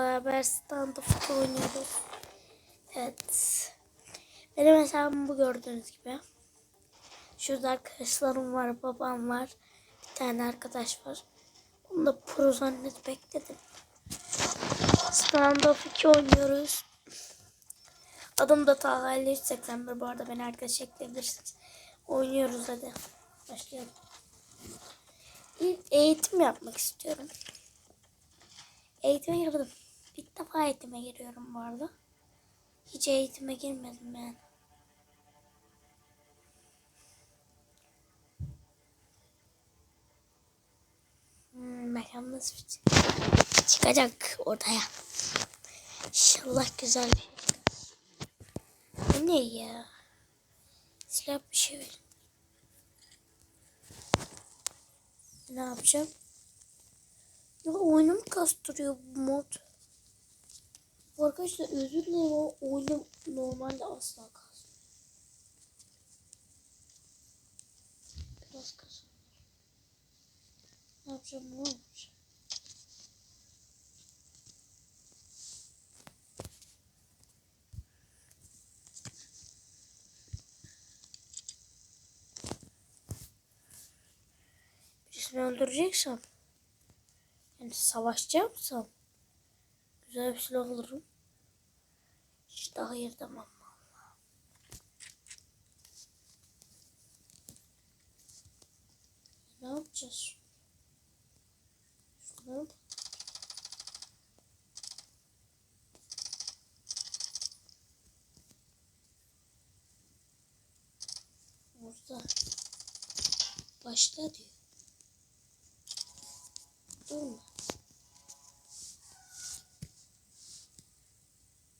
beraber stand-up oynuyoruz. Evet. Benim hesabım bu gördüğünüz gibi. Şurada arkadaşlarım var, babam var. Bir tane arkadaş var. Onu da pro zannet bekledim. Stand-up 2 oynuyoruz. Adım da Talha 5381 bu arada beni arkadaş ekleyebilirsiniz. Oynuyoruz hadi. Başlayalım. İlk eğitim yapmak istiyorum. Eğitime girdim. İlk defa eğitime giriyorum bu arada. Hiç eğitime girmedim ben. Hmm, bakalım çıkacak ortaya. İnşallah güzel. Bu ne ya? Silah bir şey verin. Ne yapacağım? Ya oyunum kastırıyor bu mod. Arkadaşlar özür dilerim ama oyunum normalde asla kasmıyor. Biraz kasıyor. Ne yapacağım ne olmuş? Birisini öldüreceksem yani savaşacaksam güzel bir silah alırım. İşte hayır valla. Ne yapacağız? Şunları da- Orada. Başla diyor. Durma.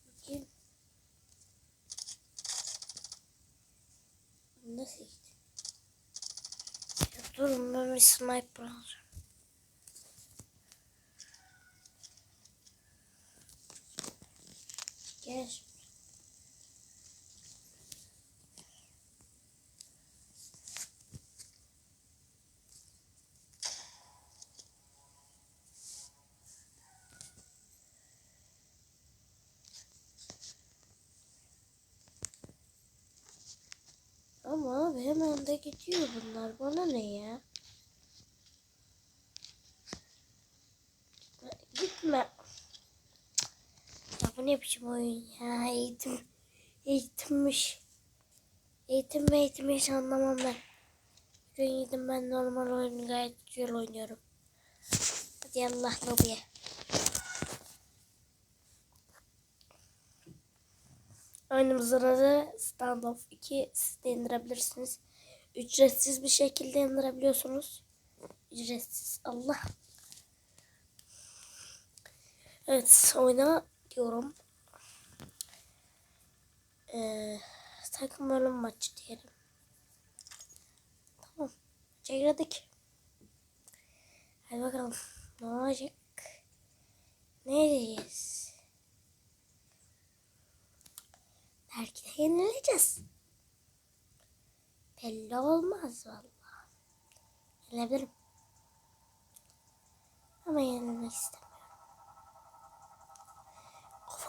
Bakayım. Nasıl gitti? Ya durun ben bir sniper alacağım. Gel. Ama abi hemen de gidiyor bunlar. Bana ne ya? Ne biçim oyun ya? Eğitim. Eğitimmiş. Eğitim eğitim hiç anlamam ben. Bugün gidin ben normal oyunu gayet güzel oynuyorum. Hadi Allah lobiye. Oyunumuzun adı Standoff 2. Siz de indirebilirsiniz. Ücretsiz bir şekilde indirebiliyorsunuz. Ücretsiz. Allah. Evet oyna diyorum. Ee, takım bölüm maçı diyelim. Tamam. Maça girdik. Hadi bakalım. Ne olacak? Ne diyeceğiz? Belki de yenileceğiz. Belli olmaz vallahi. Yenilebilirim. Ama yenilmek istemiyorum.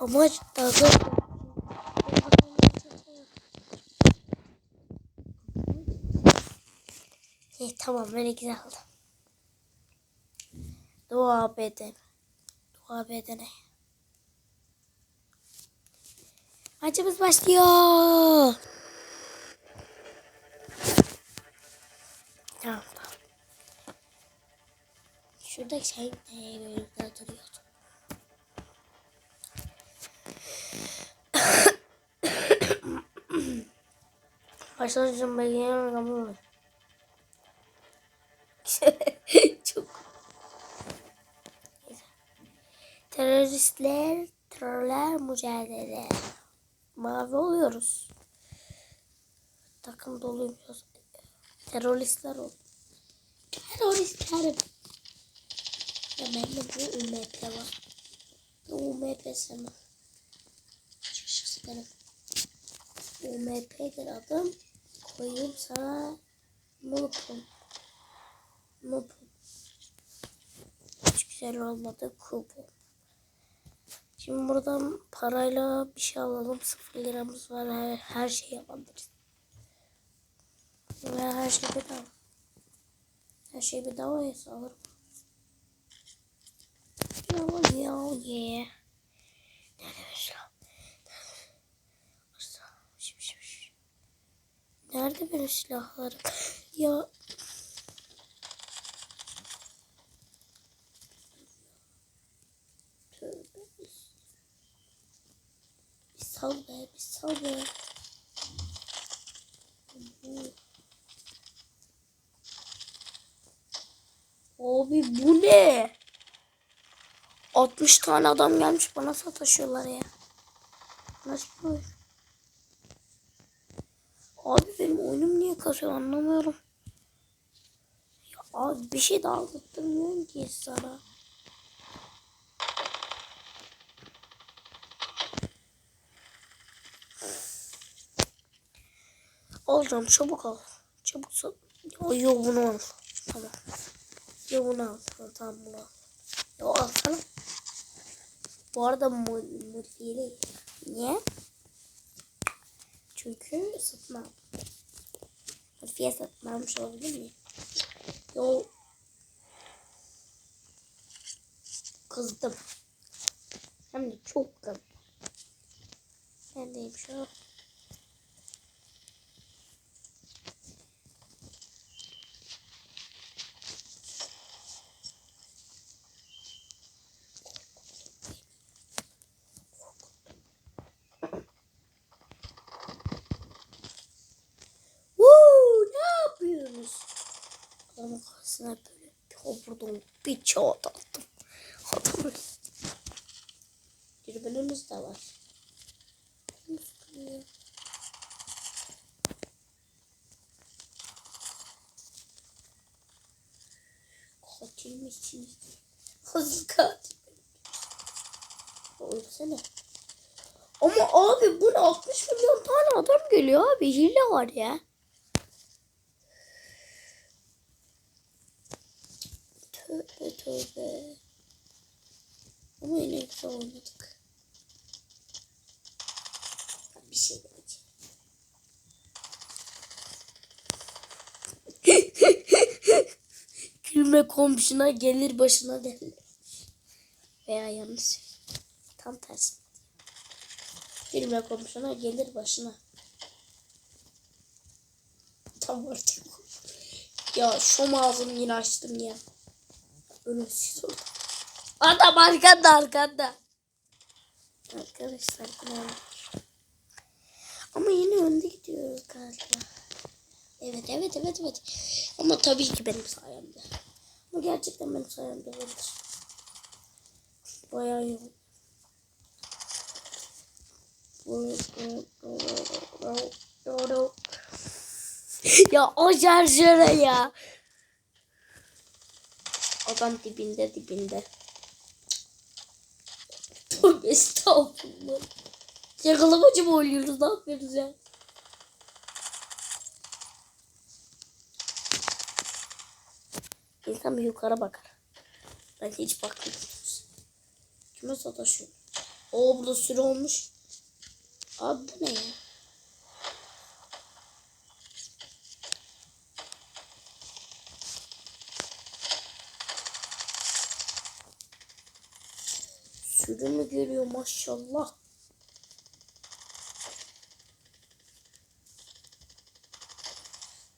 Kafamı acıttı. İyi tamam beni güzel aldı. Dua beden. Dua bedene. Maçımız başlıyor. Tamam. Şuradaki şey neye böyle duruyordu. Başlayacağım ben yiyemem ama. Çok. Teröristler, terörler mücadele. Mavi oluyoruz. Takım doluymuş. Teröristler ol. Teröristlerim. Ya ben de bu ümmetle var. Bu UMP sana. Çıkış isterim. UMP'dir adım. Koyayım sana Nupum. Nupum. Hiç güzel olmadı. Kupum. Şimdi buradan parayla bir şey alalım. Sıfır liramız var. Her, her şeyi yapabiliriz. Ve her şey bedava. Her şey bedava ya alırım. Yo yo yeah. Neredemiş lan? Şimdi, şimdi, şimdi. Nerede benim silahlarım? Ya. Bir sal be, bir sal be. Abi bu ne? 60 tane adam gelmiş bana sataşıyorlar ya. Nasıl oyun? Abi benim oyunum niye kasıyor anlamıyorum. Ya abi bir şey daha anlattırmıyorum ki sana. Alacağım çabuk al. Çabuk sat. Yo bunu al. Tamam. Yo bunu al. Tamam, tamam bunu al. Yo al sana. Bu arada mo- modifiyeli. Niye? Çünkü satmam. Modifiye satın almış olabilir mi? Yo. Kızdım. Hem de çok kızdım. Ben deyim şu. Woo, ne yapıyorsunuz? Karşısına böyle bir buradan bir çağat attım. Adamın. Dürbünümüz de var. Katil misiniz? Nasıl katil? Ölsene. Ama abi bu ne 60 milyon tane adam geliyor abi. Hile var ya. Tövbe tövbe. Ama yine güzel oynadık. Bir şey demeyeceğim. Gülme komşuna gelir başına derler. Veya yanlış. Tam tersi. Gülme komşuna gelir başına. Tam artık. Ya şu ağzımı yine açtım ya. Ölümsüz oldu. Adam arkanda arkanda. Arkadaşlar bu ne? Ama yine önde gidiyoruz galiba. Evet evet evet evet. Ama tabii ki benim sayemde. Ama gerçekten benim sayemde olabilir. Bayağı oldu. ya o şarjöre ya. Adam dibinde dibinde. Tövbe estağfurullah. Yakalamacı mı oynuyoruz? Ne yapıyoruz ya? İnsan bir yukarı bakar. Ben hiç bakmıyorum. Kime sataşıyor? Oo burada sürü olmuş. Abi bu ne ya? Sürü mü geliyor maşallah.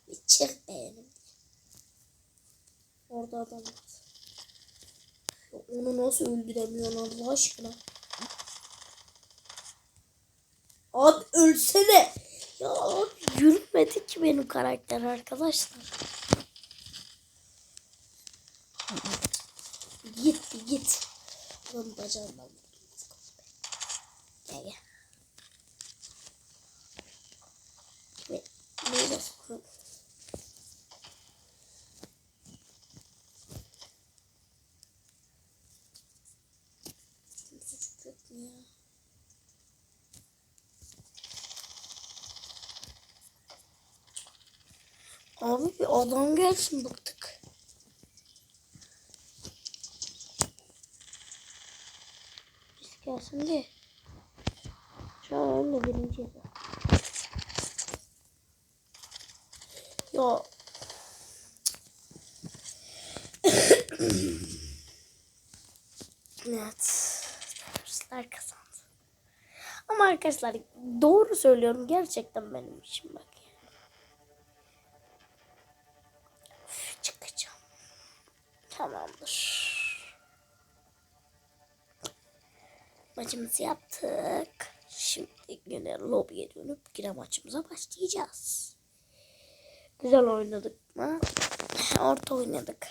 Bir çık beğenim. Orada adam onu nasıl öldüremiyorsun Allah aşkına? Abi ölsene. Ya abi yürümedi ki benim karakter arkadaşlar. Git git. Lan bacağından. Gel gel. Ve neyle ya? Abi bir adam gelsin bıktık. Gelsin de. Şu an önde birinciyiz. Yo. evet. Teröristler kazandı. Ama arkadaşlar doğru söylüyorum. Gerçekten benim işim bak. Üf, çıkacağım. Tamamdır. Maçımızı yaptık. Şimdi yine lobiye dönüp yine maçımıza başlayacağız. Güzel oynadık mı? Orta oynadık.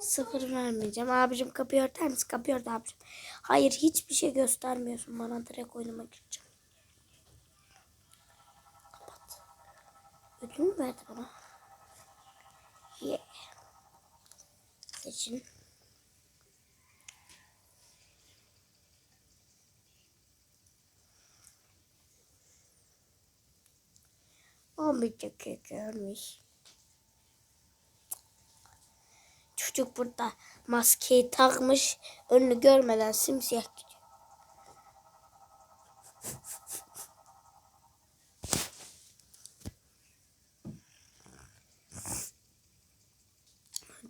Sıfır, vermeyeceğim. Abicim kapıyı örter misin? Kapıyı ört abicim. Hayır hiçbir şey göstermiyorsun bana. Direkt oynama gireceğim. Ödül mü verdi bana? Yeah. Seçin. Abi çok görmüş. Çocuk burada maskeyi takmış. Önünü görmeden simsiyah gidiyor.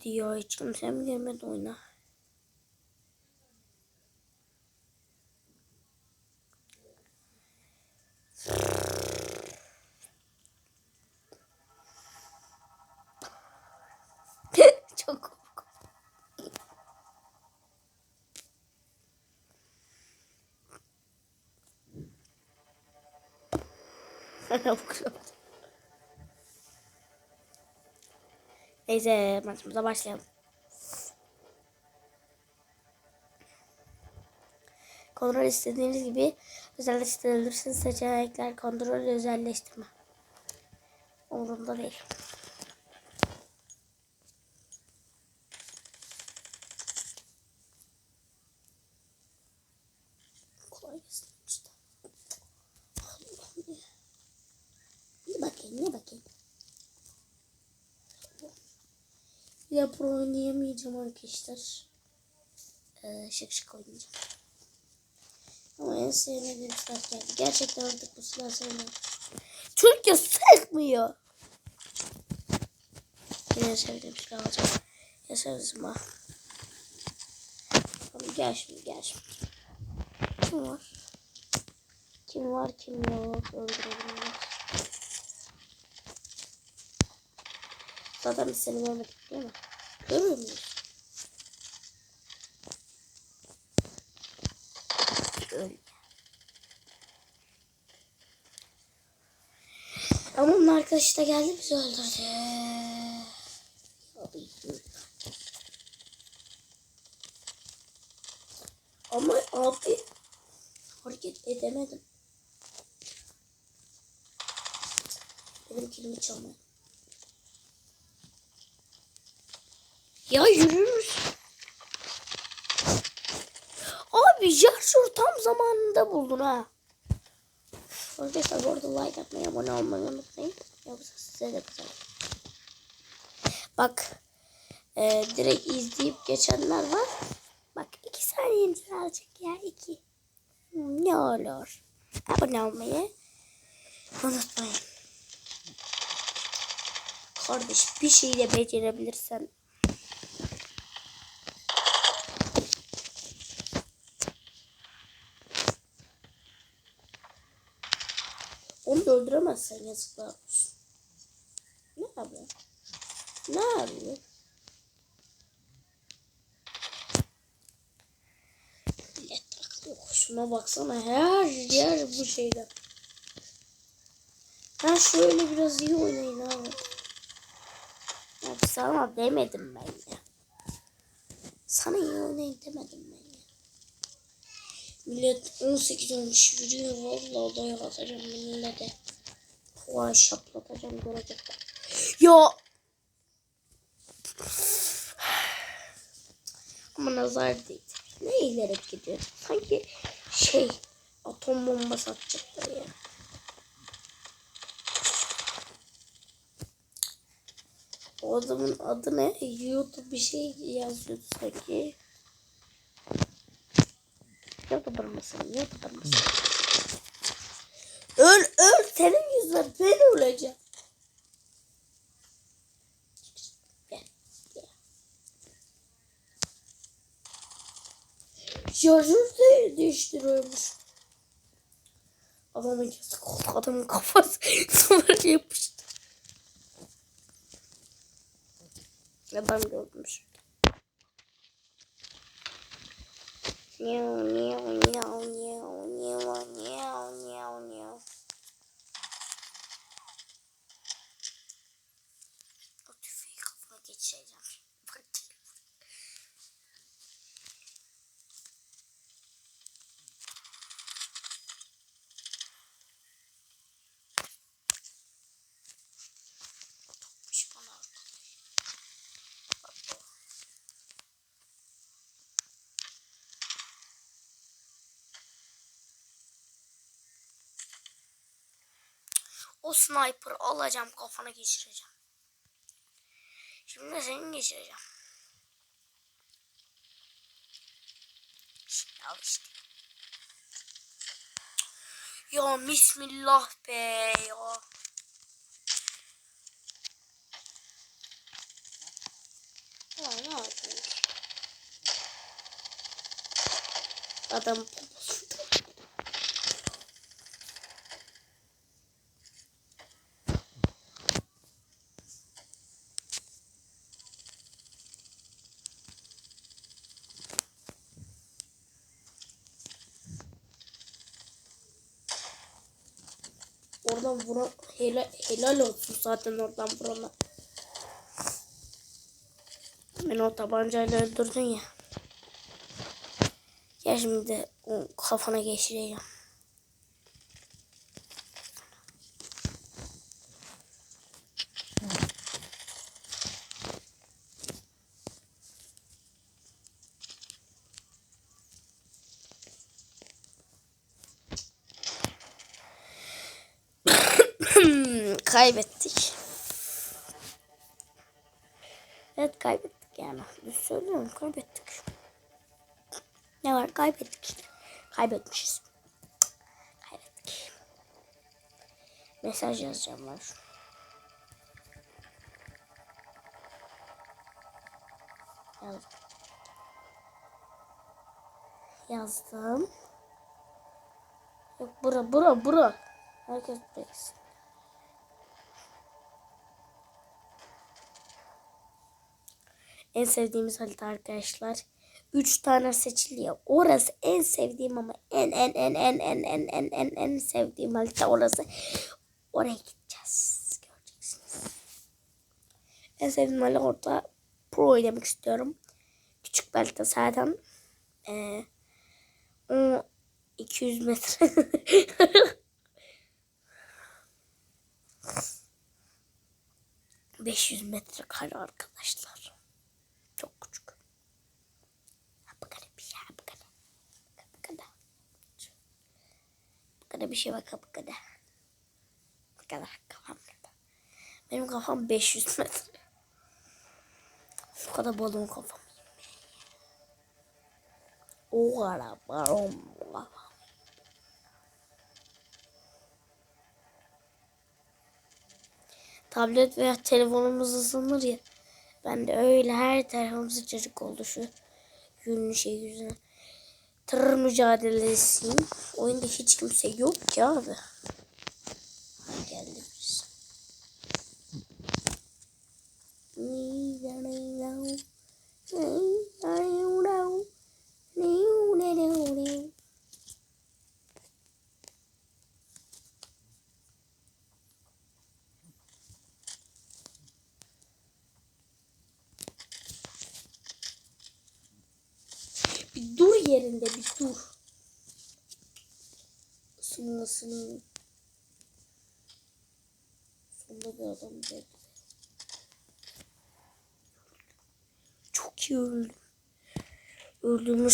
Hadi ya hiç kimse mi girmedi oyuna? Çok korkunç. Neyse maçımıza başlayalım. Kontrol istediğiniz gibi özelleştirebilirsiniz. Seçenekler kontrol özelleştirme. Umurumda değil. Kolay gelsin işte. Allah'ım ya. Bir bakayım, ne bakayım. Bir de pro oynayamayacağım arkadaşlar. Ee, şık şık oynayacağım. Ama en sevmediğim silah geldi. Gerçekten artık bu silah sevmiyorum. Çünkü sıkmıyor. Yine sevdiğim silah alacağım. Yaşarız mı? Tamam gel şimdi gel şimdi. Kim var? Kim var kim yok öldürelim. Zaten biz seni görmedik değil mi? Görüyor muyuz? Öyle. Ama onun arkadaşı da geldi bizi öldürdü. Ama abi hareket edemedim. Benim kilimi çalmayın. Ya yürür müsün? Abi Jarşur tam zamanında buldun ha. Arkadaşlar bu arada like atmayı, abone olmayı unutmayın. Yoksa size de güzel. Bak. E, direkt izleyip geçenler var. Bak iki saniyemiz alacak ya. iki. Ne olur. Abone olmayı unutmayın. Kardeş bir şeyi de becerebilirsen Onu da öldüremezsen yazıklar olsun. Ne yapıyor? Ne yapıyor? Millet takılıyor. Şuna baksana her yer bu şeyde. Ha şöyle biraz iyi oynayın abi. Ya sana demedim ben ya. Sana iyi oynayın demedim ben. Millet 18 olmuş yürüyor. Valla odaya katacağım bununla de. Şaplatacağım görecek. Ya. Ama nazar değil. Ne ileri gidiyor. Sanki şey atom bombası atacaklar ya. O adamın adı ne? YouTube bir şey yazıyordu sanki kıpırmasın? Niye kıpırmasın? öl öl senin yüzünden ben öleceğim. Şarjör de değiştiriyormuş. Adamın, adamın kafası sıfır yapıştı. Adam görmüş. 妞妞妞妞妞妞妞妞 O sniper alacağım kafana geçireceğim. Şimdi de senin geçireceğim. Şimdi al işte. Ya bismillah be ya. Adam Oradan vuran helal, helal olsun zaten oradan vurana. Beni o tabancayla öldürdün ya. Ya şimdi de kafana geçireceğim. Kaybettik. Evet kaybettik yani. Söylüyorum kaybettik. Ne var kaybettik işte. Kaybetmişiz. Kaybettik. Mesaj yazacağım var. Yazdım. Yazdım. Yok bura bura bura. Herkes beklesin. En sevdiğimiz harita arkadaşlar. Üç tane seçiliyor. Orası en sevdiğim ama en en en en en en en en en sevdiğim harita orası. Oraya gideceğiz. Göreceksiniz. En sevdiğim harita orada pro oynamak istiyorum. Küçük bir harita zaten. Ee, o 200 metre. ...500 metre kare arkadaşlar. Çok küçük. Ha, Bu kadar bir şey. Bu kadar. Bu kadar. Kadar bir şey bak. Bu kadar. Bu kadar. Kafam. Benim kafam 500 metre. Bu kadar balon kafam. O kadar balon kafam. Tablet veya telefonumuz ısınır ya. Ben de öyle her tarafım sıcacık oldu şu günün şey yüzüne. Tır mücadelesiyim. Oyunda hiç kimse yok ki abi.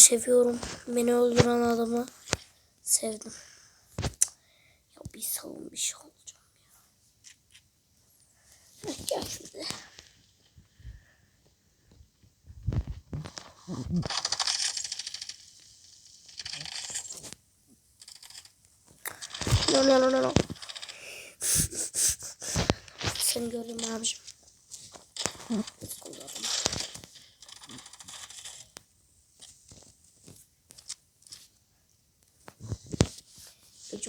seviyorum. Beni öldüren adamı sevdim. Ya bir savunmuş şey olacağım ya. Gel şimdi. No no no no no. Seni gördüm abicim.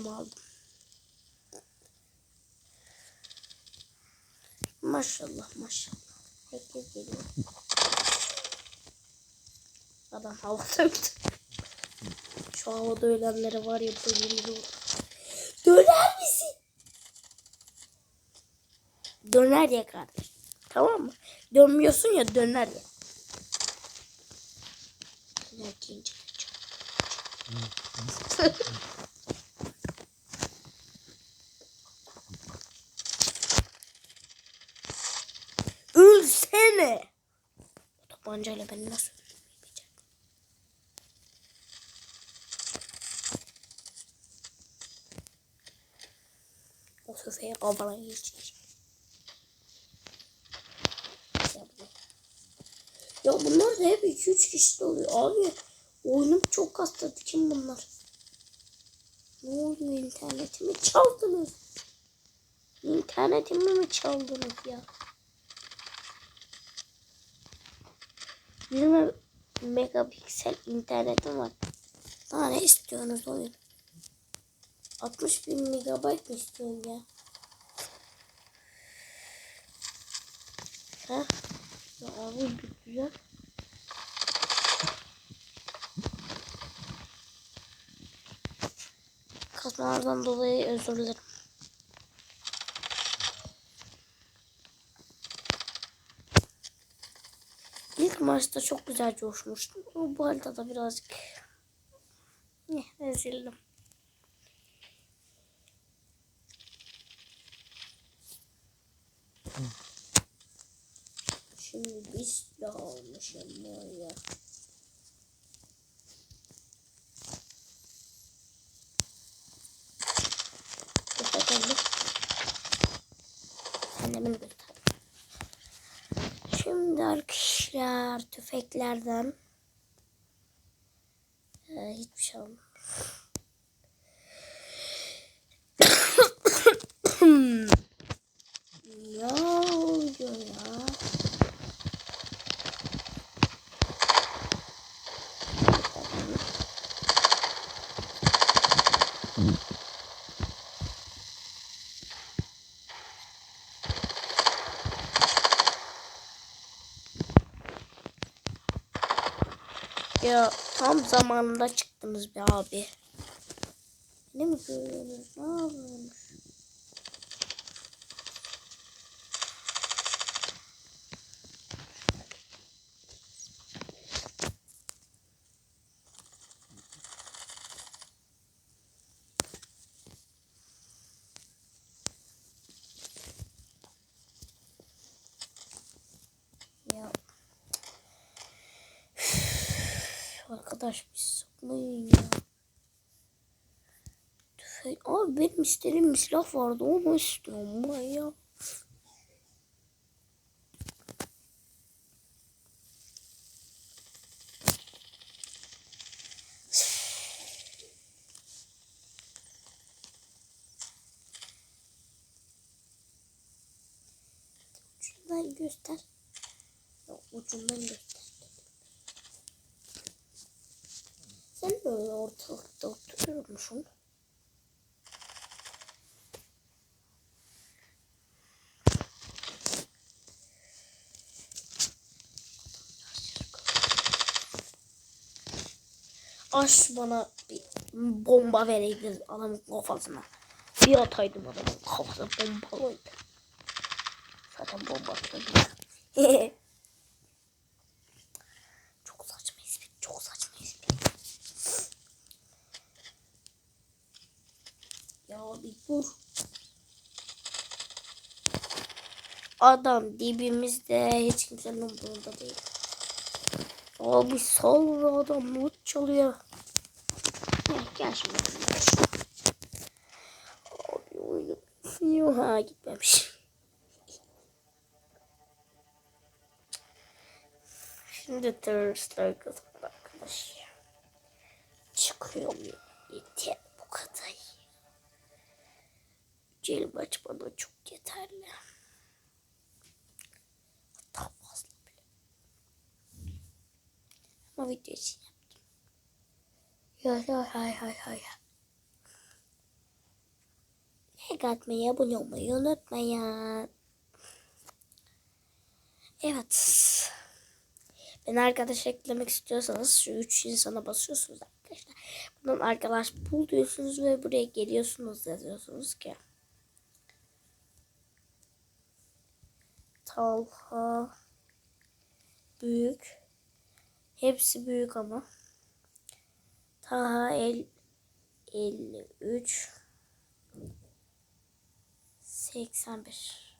Gücümü aldım. Maşallah maşallah. Herkes geliyor. Adam havada öldü. Şu havada ölenlere var ya olur. Döner misin? Döner ya kardeş. Tamam mı? Dönmüyorsun ya döner ya. Döner deyince de Ölsene. O tabancayla beni nasıl öldürmeyecek? O tüfeği kafana geçecek. Ya bunlar da hep 2-3 kişi oluyor. Abi oyunum çok kasladı. Kim bunlar? Ne oluyor internetimi çaldınız? İnternetimi mi çaldınız ya? 20 megapiksel internetim var. Daha ne istiyorsunuz oyun? 60 bin megabayt mı istiyorsun ya? Ha? Ya abi güzel. Kasmalardan dolayı özür dilerim. İlk maçta çok güzel coşmuştum. Ama bu haritada birazcık eh, ezildim. Şimdi biz de almışım ya. Annemin gösterdim. Şimdi arkadaşlar tüfeklerden ee, hiçbir şey oluyor ya? Ya tam zamanında çıktınız be abi. Ne mi görüyorsunuz? Ne yapıyorsunuz? Ya. Arkadaş bir sıkmayın ya. Tüfek. Abi benim istediğim silah vardı. Onu istiyorum ben Aş bana bir bomba vereydiniz adamın kafasına. Bir ataydım adamın kafasına bombalıydı. Zaten bomba atıyordum. çok saçma espri, çok saçma espri. Ya bir dur. Adam dibimizde hiç kimsenin umurunda değil. Abi sal adam not çalıyor. Şimdi. Abi oyunu yok ha gitmemiş. Şimdi teröristler kızım arkadaş. Çıkıyorum ya. Yeter bu kadar. Celim aç bana çok yeterli. Hatta fazla bile. Ama video ya ya ya ya ya. Like atmayı, abone olmayı unutmayın. Evet. Beni arkadaş eklemek istiyorsanız şu üç insana basıyorsunuz arkadaşlar. Bundan arkadaş bul diyorsunuz ve buraya geliyorsunuz yazıyorsunuz ki. Talha büyük. Hepsi büyük ama. Taha el 53 81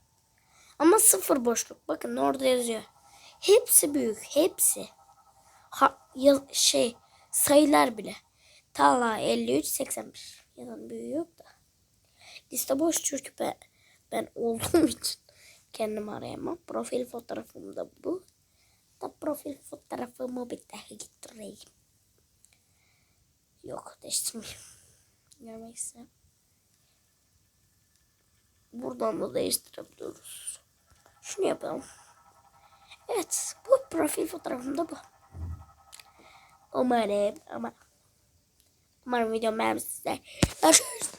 Ama sıfır boşluk. Bakın orada yazıyor. Hepsi büyük. Hepsi. Ha, ya, şey sayılar bile. Talha 53 81. Yanın büyüğü yok da. Liste boş çünkü ben, ben olduğum için kendimi arayamam. Profil fotoğrafım da bu. Da profil fotoğrafımı bir daha getireyim. Yok değiştirmeyeyim. Görmek istedim. Buradan da değiştirebiliyoruz. Şunu yapalım. Evet. Bu profil fotoğrafımda bu. Umarım ama umarım videom beğenmişsinizdir. Görüşürüz.